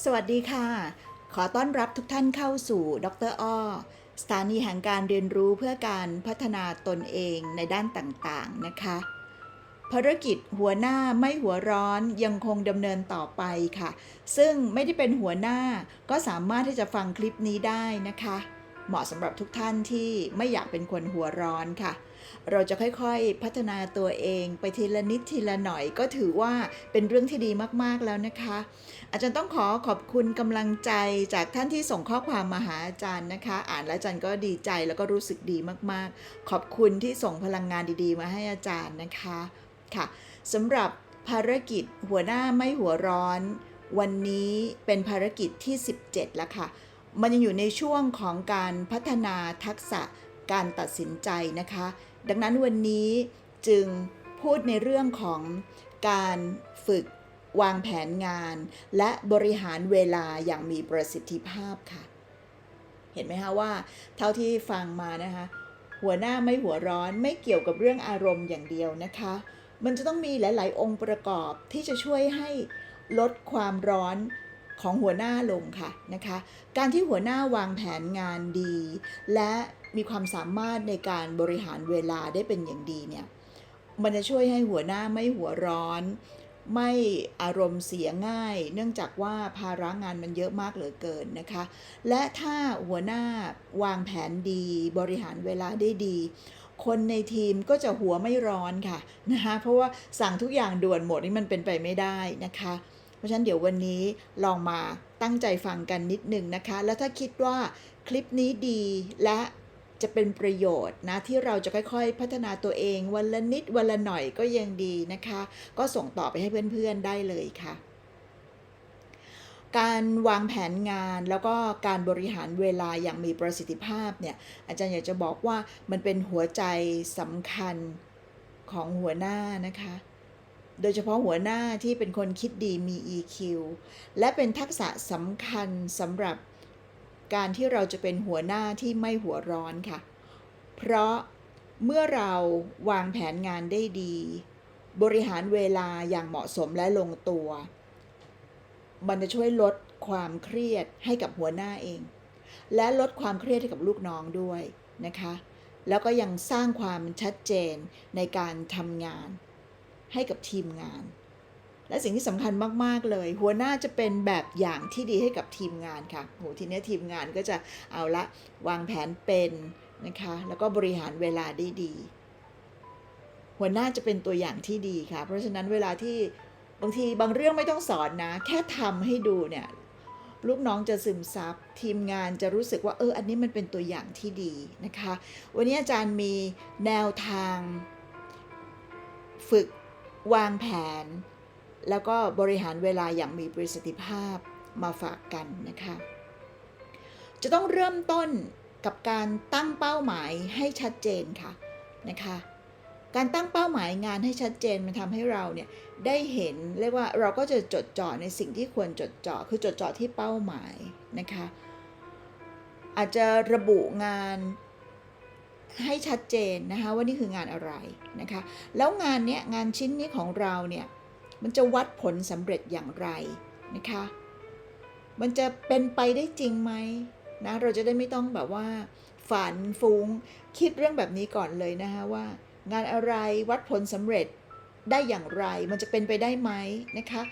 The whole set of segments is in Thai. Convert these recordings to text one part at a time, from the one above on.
สวัสดีค่ะ ขอต้อนรับทุกท่านเข้าสู่ดรอ้อสถานีแห่งการเรียนรู้เพื่อการพัฒนาตนเองในด้านต่างๆนะคะ ภารกิจหัวหน้าไม่หัวร้อนยังคงดำเนินต่อไปค่ะ ซึ่งไม่ได้เป็นหัวหน้าก็สามารถที่จะฟังคลิปนี้ได้นะคะ เหมาะสำหรับทุกท่านที่ไม่อยากเป็นคนหัวร้อนค่ะ เราจะค่อยๆพัฒนาตัวเองไปทีละนิดทีละหน่อยก็ถือว่าเป็นเรื่องที่ดีมากๆแล้วนะคะ อาจารย์ต้องขอขอบคุณกำลังใจจากท่านที่ส่งข้อความมาหาอาจารย์นะคะ อ่านแล้วอาจารย์ก็ดีใจแล้วก็รู้สึกดีมากๆ ขอบคุณที่ส่งพลังงานดีๆ มาให้อาจารย์นะคะค่ะสำหรับภารกิจหัวหน้าไม่หัวร้อน วันนี้เป็นภารกิจที่ 17 แล้วค่ะ มันยังอยู่ในช่วงของการพัฒนาทักษะการตัดสินใจนะคะ ดังนั้นวันนี้จึงพูดในเรื่องของการฝึกวางแผนงาน และบริหารเวลาอย่างมีประสิทธิภาพค่ะ เห็นไหมคะว่า เท่าที่ฟังมานะคะ หัวหน้าไม่หัวร้อนไม่เกี่ยวกับเรื่องอารมณ์อย่างเดียวนะคะ มันจะต้องมีหลาย ๆ องค์ประกอบที่จะช่วยให้ลดความร้อนของหัวหน้าลงค่ะนะคะ การที่หัวหน้าวางแผนงานดี และ มีความสามารถในการบริหารเวลาได้เป็นอย่างดีเนี่ยมันจะช่วยให้หัวหน้าไม่หัวร้อน ไม่อารมณ์เสียง่าย เนื่องจากว่าภาระงานมันเยอะมากเหลือเกินนะคะ และถ้าหัวหน้าวางแผนดีบริหารเวลาได้ดี คนในทีมก็จะหัวไม่ร้อนค่ะนะคะเพราะว่าสั่งทุกอย่างด่วนหมดนี่มันเป็นไปไม่ได้นะคะ เพราะฉะนั้นเดี๋ยววันนี้ลองมาตั้งใจฟังกันนิดนึงนะคะ แล้วถ้าคิดว่าคลิปนี้ดีและ จะเป็นประโยชน์นะที่เราจะค่อยๆ พัฒนาตัวเองวันละนิดวันละหน่อยก็ยังดีนะคะ ก็ส่งต่อไปให้เพื่อนๆได้เลยค่ะ การวางแผนงานแล้วก็การบริหารเวลาอย่างมีประสิทธิภาพเนี่ยอาจารย์อยากจะบอกว่ามันเป็นหัวใจสำคัญของหัวหน้านะคะโดยเฉพาะหัวหน้าที่เป็นคนคิดดีมี EQ และเป็นทักษะสำคัญสำหรับ การที่เราจะเป็นหัวหน้าที่ไม่หัวร้อนค่ะ เพราะเมื่อเราวางแผนงานได้ดี บริหารเวลาอย่างเหมาะสมและลงตัว มันจะช่วยลดความเครียดให้กับหัวหน้าเอง และลดความเครียดให้กับลูกน้องด้วยนะคะ แล้วก็ยังสร้างความชัดเจนในการทำงานให้กับทีมงาน และสิ่งที่สำคัญมาก ๆ เลย หัวหน้าจะเป็นแบบอย่างที่ดีให้กับทีมงานค่ะโหทีนี้ทีมงานก็จะเอาละวางแผนเป็นนะคะ แล้วก็บริหารเวลาได้ดี หัวหน้าจะเป็นตัวอย่างที่ดีค่ะ เพราะฉะนั้นเวลาที่บางทีบางเรื่องไม่ต้องสอนนะ แค่ทำให้ดูเนี่ยลูกน้องจะซึมซับ ทีมงานจะรู้สึกว่าเอออันนี้มันเป็นตัวอย่างที่ดีนะคะ วันนี้อาจารย์มีแนวทาง ฝึกวางแผน แล้วก็บริหารเวลาอย่างมีประสิทธิภาพมาฝากกันนะคะ จะต้องเริ่มต้นกับการตั้งเป้าหมายให้ชัดเจนค่ะนะคะ การตั้งเป้าหมายงานให้ชัดเจนมันทำให้เราเนี่ยได้เห็นเรียกว่าเราก็จะจดจ่อในสิ่งที่ควรจดจ่อคือจดจ่อที่เป้าหมายนะคะ อาจจะระบุงานให้ชัดเจนนะคะว่านี่คืองานอะไรนะคะ แล้วงานเนี้ยงานชิ้นนี้ของเราเนี่ย มันจะวัดผลสำเร็จอย่างไรนะคะ มันจะเป็นไปได้จริงไหมนะเราจะได้ไม่ต้องแบบว่า ฝันฟุง้งคิดเรื่องแบบนี้ก่อนเลยนะคะว่า งานอะไรวัดผลสำเร็จได้อย่างไร มันจะเป็นไปได้ไหมนะคะ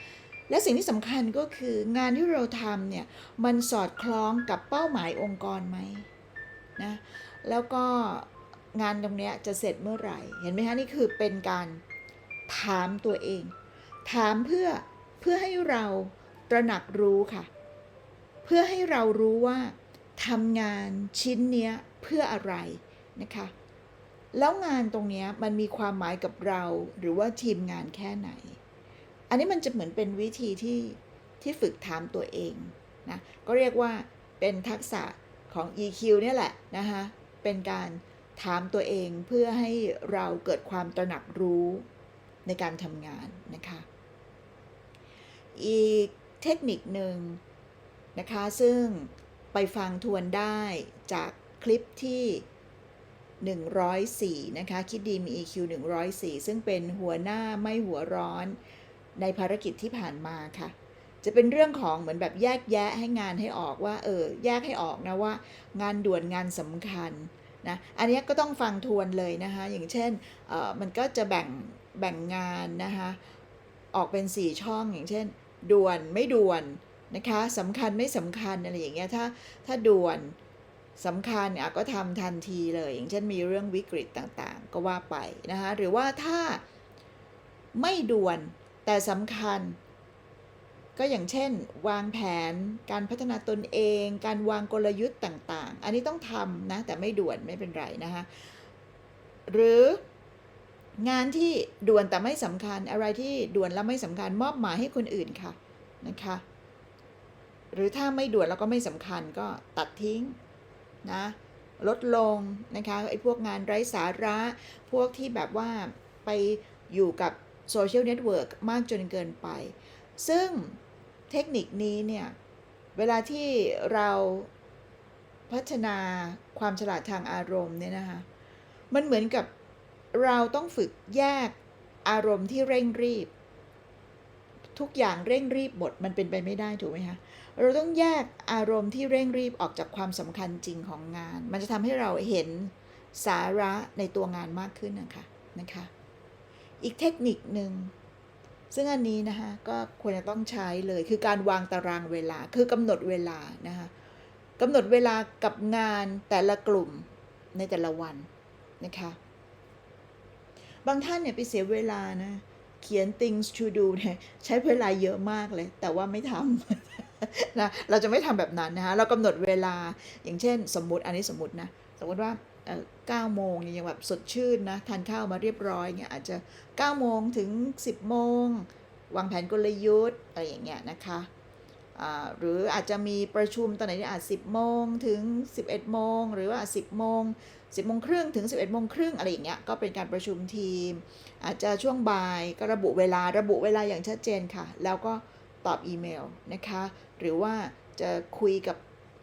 และสิ่งที่สำคัญก็คืองานที่เราทำเนี่ยมันสอดคล้องกับเป้าหมายองค์กรไหมนะแล้วก็งานตรงนี้จะเสร็จเมื่อไหร่ เห็นไหมคะนี่คือเป็นการถามตัวเอง ถามเพื่อเพื่อให้เราตระหนักรู้ค่ะ เพื่อให้เรารู้ว่าทำงานชิ้นเนี้ยเพื่ออะไรนะคะ แล้วงานตรงเนี้ยมันมีความหมายกับเราหรือว่าทีมงานแค่ไหน อันนี้มันจะเหมือนเป็นวิธีที่ที่ฝึกถามตัวเองนะก็เรียกว่าเป็นทักษะของ EQ เนี่ยแหละนะคะเป็นการถามตัวเองเพื่อให้เราเกิดความตระหนักรู้ในการทำงานนะคะ อีกเทคนิคหนึ่งนะคะ ซึ่งไปฟังทวนได้จากคลิปที่ 104 นะคะ คิดดีมี EQ 104 ซึ่งเป็นหัวหน้าไม่หัวร้อนในภารกิจที่ผ่านมาค่ะ จะเป็นเรื่องของเหมือนแบบแยกแยะให้งานให้ออกว่า เออ แยกให้ออกนะว่า งานด่วนงานสำคัญนะ อันนี้ก็ต้องฟังทวนเลยนะคะ อย่างเช่นเออมันก็จะแบ่งแบ่งงานนะคะ ออกเป็น 4 ช่องอย่างเช่น ด่วนไม่ด่วนนะคะสำคัญไม่สำคัญอะไรอย่างเงี้ยถ้าถ้าด่วนสำคัญอะก็ทำทันทีเลย อย่างเช่นมีเรื่องวิกฤตต่างๆ ก็ว่าไปนะคะหรือว่าถ้าไม่ด่วนแต่สำคัญ ก็อย่างเช่น วางแผนการพัฒนาตนเอง การวางกลยุทธ์ต่างๆ อันนี้ต้องทำนะแต่ไม่ด่วนไม่เป็นไรนะคะหรือ งานที่ด่วนแต่ไม่สำคัญ อะไรที่ด่วนแล้วไม่สำคัญมอบหมายให้คนอื่นค่ะนะคะ หรือถ้าไม่ด่วนแล้วก็ไม่สำคัญก็ตัดทิ้งนะลดลงนะคะไอ้พวกงานไร้สาระ พวกที่แบบว่าไปอยู่กับโซเชียลเน็ตเวิร์กมากจนเกินไป ซึ่งเทคนิคนี้เนี่ย เวลาที่เราพัฒนาความฉลาดทางอารมณ์เนี่ยนะคะ มันเหมือนกับ เราต้องฝึกแยกอารมณ์ที่เร่งรีบ ทุกอย่างเร่งรีบหมดมันเป็นไปไม่ได้ถูกไหมคะเราต้องแยกอารมณ์ที่เร่งรีบออกจากความสำคัญจริงของงาน มันจะทำให้เราเห็นสาระในตัวงานมากขึ้นนะคะนะคะ อีกเทคนิคหนึ่งซึ่งอันนี้นะคะก็ควรจะต้องใช้เลยคือการวางตารางเวลาคือกำหนดเวลานะคะกำหนดเวลากับงานแต่ละกลุ่มในแต่ละวันนะคะ บางท่านเนี่ยไปเสียเวลานะเขียน things to do เนี่ยใช้เวลาเยอะมากเลย แต่ว่าไม่ทำนะเราจะไม่ทำแบบนั้นนะคะเรากำหนดเวลาอย่างเช่น สมมุติอันนี้สมมตินะสมมติว่าเอ่อ9โมงเนี่ยยังแบบสดชื่นนะทานข้าวมาเรียบร้อยเงี้ยอาจจะ9โมงถึง 10 โมง วางแผนกลยุทธ์อะไรอย่างเงี้ยนะคะ หรืออาจจะมีประชุมตอนไหนเนี่อาจ10โมงถึง 11โมงหรือว่า10โมง10โมงครึ่งถึง 11โมงครึ่งอะไรอย่างเงี้ยก็เป็นการประชุมทีม อาจจะช่วงบ่ายก็ระบุเวลาระบุเวลาอย่างชัดเจนค่ะ แล้วก็ตอบอีเมลนะคะ หรือว่าจะคุยกับ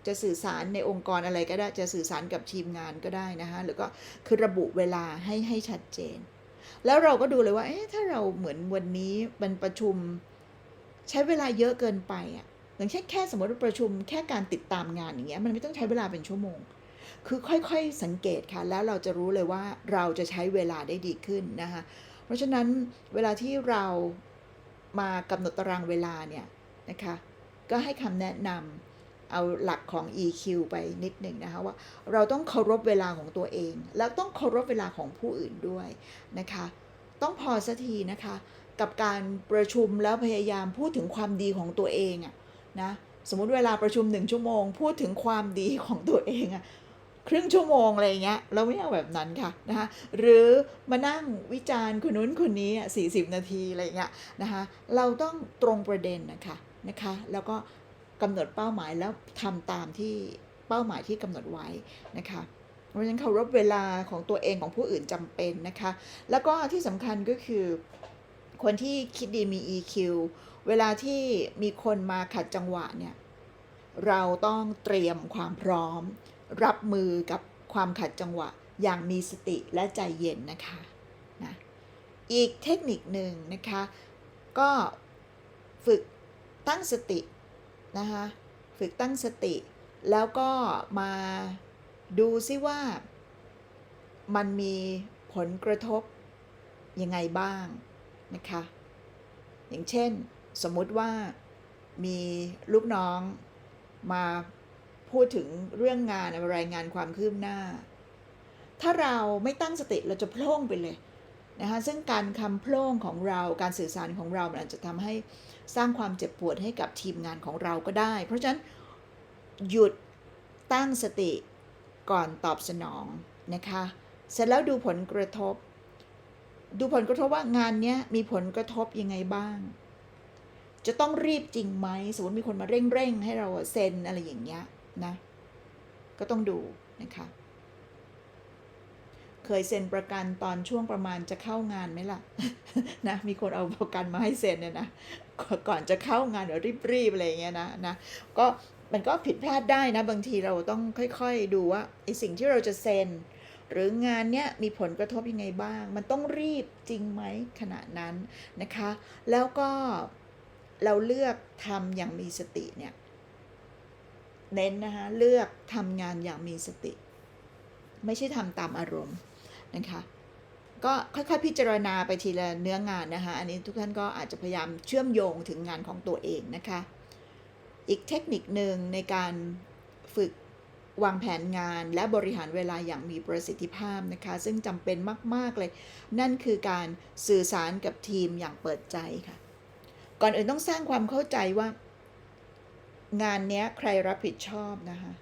จะสื่อสารในองค์กรอะไรก็ได้จะสื่อสารกับทีมงานก็ได้นะคะหรือก็คือระบุเวลาให้ให้ชัดเจน แล้วเราก็ดูเลยว่าเอ๊ะถ้าเราเหมือนวันนี้มันประชุม ใช้เวลาเยอะเกินไปอะ อย่างเช่นแค่สมมติว่าประชุมแค่การติดตามงานอย่างเงี้ยมันไม่ต้องใช้เวลาเป็นชั่วโมง คือค่อยๆสังเกตค่ะ แล้วเราจะรู้เลยว่าเราจะใช้เวลาได้ดีขึ้นนะคะเพราะฉะนั้นเวลาที่เรามากำหนดตารางเวลาเนี่ยนะคะก็ให้คำแนะนำเอาหลักของ EQ ไปนิดหนึ่งนะคะว่าเราต้องเคารพเวลาของตัวเอง แล้วต้องเคารพเวลาของผู้อื่นด้วยนะคะต้องพอสักทีนะคะ กับการประชุมแล้วพยายามพูดถึงความดีของตัวเองอะ นะสมมุติเวลาประชุมหนึ่งชั่วโมง พูดถึงความดีของตัวเองอะครึ่งชั่วโมงอะไรเงี้ยเราไม่เอาแบบนั้นค่ะนะคะหรือมานั่งวิจารณ์คนนู้นคนนี้สี่สิบนาทีอะไรเงี้ยนะคะเราต้องตรงประเด็นนะคะนะคะแล้วก็กำหนดเป้าหมายแล้วทำตามที่เป้าหมายที่กำหนดไว้นะคะเพราะฉะนั้นเคารพเวลาของตัวเองของผู้อื่นจำเป็นนะคะ แล้วก็ที่สำคัญก็คือ คนที่คิดดีมี EQ เวลาที่มีคนมาขัดจังหวะเนี่ย เราต้องเตรียมความพร้อม รับมือกับความขัดจังหวะอย่างมีสติและใจเย็นนะคะนะอีกเทคนิคหนึ่งนะคะ ก็ฝึกตั้งสตินะคะฝึกตั้งสติ แล้วก็มาดูซิว่ามันมีผลกระทบยังไงบ้าง นะคะ อย่างเช่นสมมุติว่ามีลูกน้องมาพูดถึงเรื่องงานรายงานความคืบหน้า ถ้าเราไม่ตั้งสติเราจะโพล่งไปเลยนะคะซึ่งการคำโพล่งของเราการสื่อสารของเรามันอาจจะทำให้สร้างความเจ็บปวดให้กับทีมงานของเราก็ได้ เพราะฉะนั้นหยุดตั้งสติก่อนตอบสนองนะคะ เสร็จแล้วดูผลกระทบ ดูผลกระทบว่างานนี้มีผลกระทบยังไงบ้าง จะต้องรีบจริงไหมสมมติมีคนมาเร่งเร่งๆให้เราเซ็นอะไรอย่างเงี้ยนะ ก็ต้องดูนะคะ เคยเซ็นประกันตอนช่วงประมาณจะเข้างานไหมล่ะนะมีคนเอาประกันมาให้เซ็นเนี่ยนะก่อนจะเข้างานเดี๋ยวรีบๆอะไรเงี้ยนะนะก็มันก็ผิดพลาดได้นะ บางทีเราต้องค่อย ๆ ดูว่าไอสิ่งที่เราจะเซ็น หรืองานเนี้ยมีผลกระทบยังไงบ้าง มันต้องรีบจริงไหมขณะนั้นนะคะ แล้วก็เราเลือกทำอย่างมีสติเนี่ยเน้นนะคะเลือกทำงานอย่างมีสติ ไม่ใช่ทำตามอารมณ์นะคะก็ค่อยๆพิจารณาไปทีละเนื้องานนะคะ อันนี้ทุกท่านก็อาจจะพยายามเชื่อมโยงถึงงานของตัวเองนะคะ อีกเทคนิคหนึ่งในการฝึก วางแผนงานและบริหารเวลาอย่างมีประสิทธิภาพนะคะ ซึ่งจำเป็นมาก ๆ เลย นั่นคือการสื่อสารกับทีมอย่างเปิดใจค่ะ ก่อนอื่นต้องสร้างความเข้าใจว่า งานนี้ใครรับผิดชอบนะคะ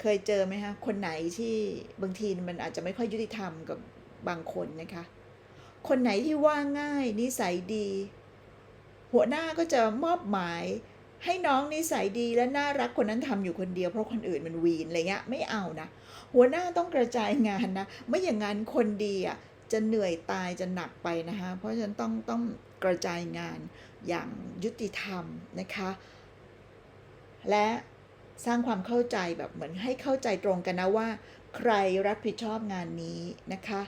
เคยเจอไหมคะคนไหนที่บางทีมันอาจจะไม่ค่อยยุติธรรมกับบางคนนะคะ คนไหนที่ว่าง่ายนิสัยดี หัวหน้าก็จะมอบหมาย ให้น้องนิสัยดีและน่ารักคนนั้นทำอยู่คนเดียวเพราะคนอื่นมันวีนอะไรเงี้ยไม่เอานะ หัวหน้าต้องกระจายงานนะ ไม่อย่างนั้นคนดีอะจะเหนื่อยตายจะหนักไปนะคะ เพราะฉะนั้นต้องต้องกระจายงานอย่างยุติธรรมนะคะ และสร้างความเข้าใจแบบเหมือนให้เข้าใจตรงกันนะว่า ใครรับผิดชอบงานนี้นะคะ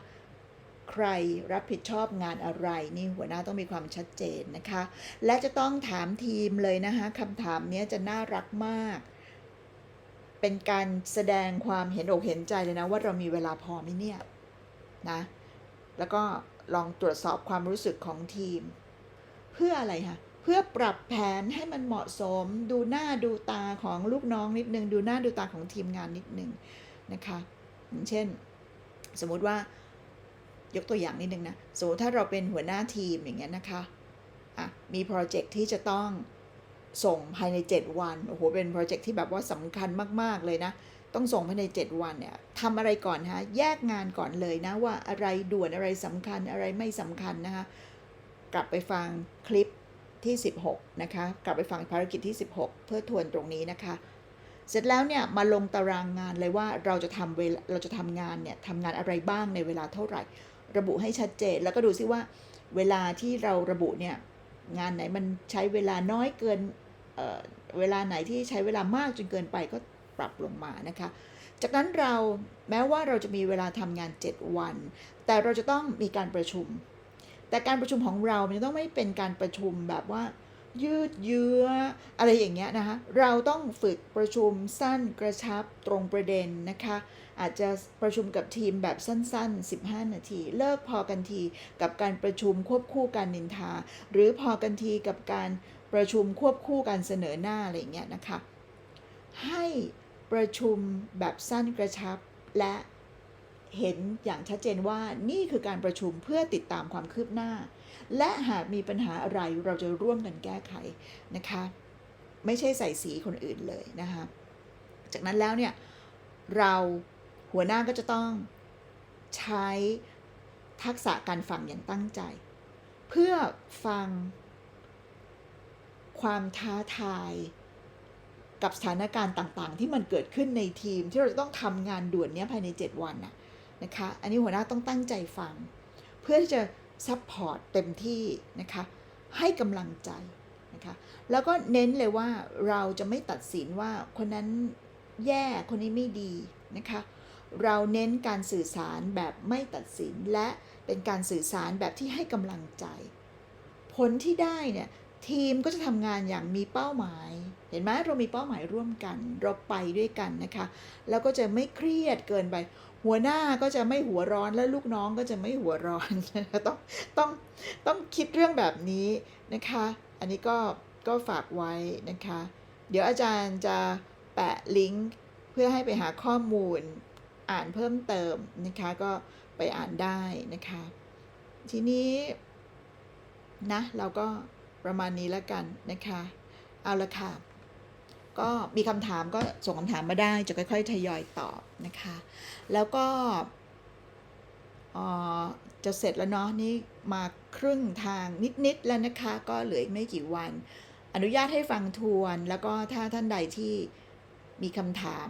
ใครรับผิดชอบงานอะไร นี่หัวหน้าต้องมีความชัดเจนนะคะ และจะต้องถามทีมเลยนะคะคำถามนี้จะน่ารักมาก เป็นการแสดงความเห็นอกเห็นใจเลยนะ ว่าเรามีเวลาพอไหมเนี่ยนะ แล้วก็ลองตรวจสอบความรู้สึกของทีม เพื่ออะไรคะเพื่อปรับแผนให้มันเหมาะสม ดูหน้าดูตาของลูกน้องนิดนึง ดูหน้าดูตาของทีมงานนิดนึงนะคะอย่างเช่น สมมุติว่า ยกตัวอย่างนิดนึงนะสมมติถ้าเราเป็นหัวหน้าทีมอย่างเงี้ยนะคะอะมีโปรเจกต์ที่จะต้องส่งภายใน 7 วันโอ้โหเป็นโปรเจกต์ที่แบบว่าสำคัญมาก ๆ เลยนะ ต้องส่งภายใน 7 วันเนี่ยทำอะไรก่อนฮะ แยกงานก่อนเลยนะว่าอะไรด่วนอะไรสำคัญอะไรไม่สำคัญนะคะกลับไปฟังคลิปที่ 16 นะคะ กลับไปฟังภารกิจที่ 16 เพื่อทวนตรงนี้นะคะ เสร็จแล้วเนี่ยมาลงตารางงานเลยว่าเราจะทำเวลาเราจะทำงานเนี่ยทำงานอะไรบ้างในเวลาเท่าไหร่ ระบุให้ชัดเจน แล้วก็ดูซิว่า เวลาที่เราระบุเนี่ยงานไหนมันใช้เวลาน้อยเกินเเวลาไหนที่ใช้เวลามากจนเกินไปก็ปรับลงมานะคะ จากนั้นเราแม้ว่าเราจะมีเวลาทำงาน 7 วัน แต่เราจะต้องมีการประชุม แต่การประชุมของเรามันจะต้องไม่เป็นการประชุมแบบว่า ยืดเยื้อ อะไรอย่างเงี้ยนะคะ เราต้องฝึกประชุมสั้นกระชับตรงประเด็นนะคะ อาจจะประชุมกับทีมแบบสั้น ๆ 15 นาที เลิกพอกันทีกับการประชุมควบคู่การนินทา หรือพอกันทีกับการประชุมควบคู่การเสนอหน้าอะไรอย่างเงี้ยนะคะ ให้ประชุมแบบสั้นกระชับและเห็นอย่างชัดเจนว่านี่คือการประชุมเพื่อติดตามความคืบหน้า และหากมีปัญหาอะไรเราจะร่วมกันแก้ไขนะคะ ไม่ใช่ใส่สีคนอื่นเลยนะคะจากนั้นแล้วเนี่ยเราหัวหน้าก็จะต้องใช้ทักษะการฟังอย่างตั้งใจ เพื่อฟังความท้าทายกับสถานการณ์ต่างๆ ที่มันเกิดขึ้นในทีมที่เราจะต้องทำงานด่วนเนี้ยภายใน 7 วันนะนะคะ อันนี้หัวหน้าต้องตั้งใจฟัง เพื่อที่จะ ซัพพอร์ตเต็มที่นะคะ ให้กำลังใจนะคะ แล้วก็เน้นเลยว่าเราจะไม่ตัดสินว่าคนนั้นแย่คนนี้ไม่ดีนะคะ เราเน้นการสื่อสารแบบไม่ตัดสินและเป็นการสื่อสารแบบที่ให้กำลังใจ ผลที่ได้เนี่ย ทีมก็จะทำงานอย่างมีเป้าหมาย เห็นไหมเรามีเป้าหมายร่วมกัน เราไปด้วยกันนะคะ แล้วก็จะไม่เครียดเกินไป หัวหน้าก็จะไม่หัวร้อนและลูกน้องก็จะไม่หัวร้อน ต้องต้องต้องคิดเรื่องแบบนี้นะคะ อันนี้ก็ก็ฝากไว้นะคะ เดี๋ยวอาจารย์จะแปะลิงก์เพื่อให้ไปหาข้อมูลอ่านเพิ่มเติมนะคะ ก็ไปอ่านได้นะคะ ทีนี้นะเราก็ ประมาณนี้แล้วกันนะคะ เอาละค่ะ ก็มีคำถามก็ส่งคำถามมาได้จะค่อยๆทยอยตอบนะคะ แล้วก็จะเสร็จแล้วเนาะนี่มาครึ่งทางนิดๆแล้วนะคะ ก็เหลืออีกไม่กี่วัน อนุญาตให้ฟังทวน แล้วก็ถ้าท่านใดที่มีคำถาม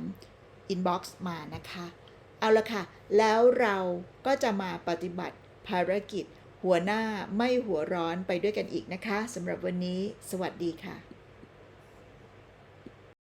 inbox มานะคะ เอาละค่ะ แล้วเราก็จะมาปฏิบัติภารกิจ หัวหน้าไม่หัวร้อนไปด้วยกันอีกนะคะสำหรับวันนี้ สวัสดีค่ะ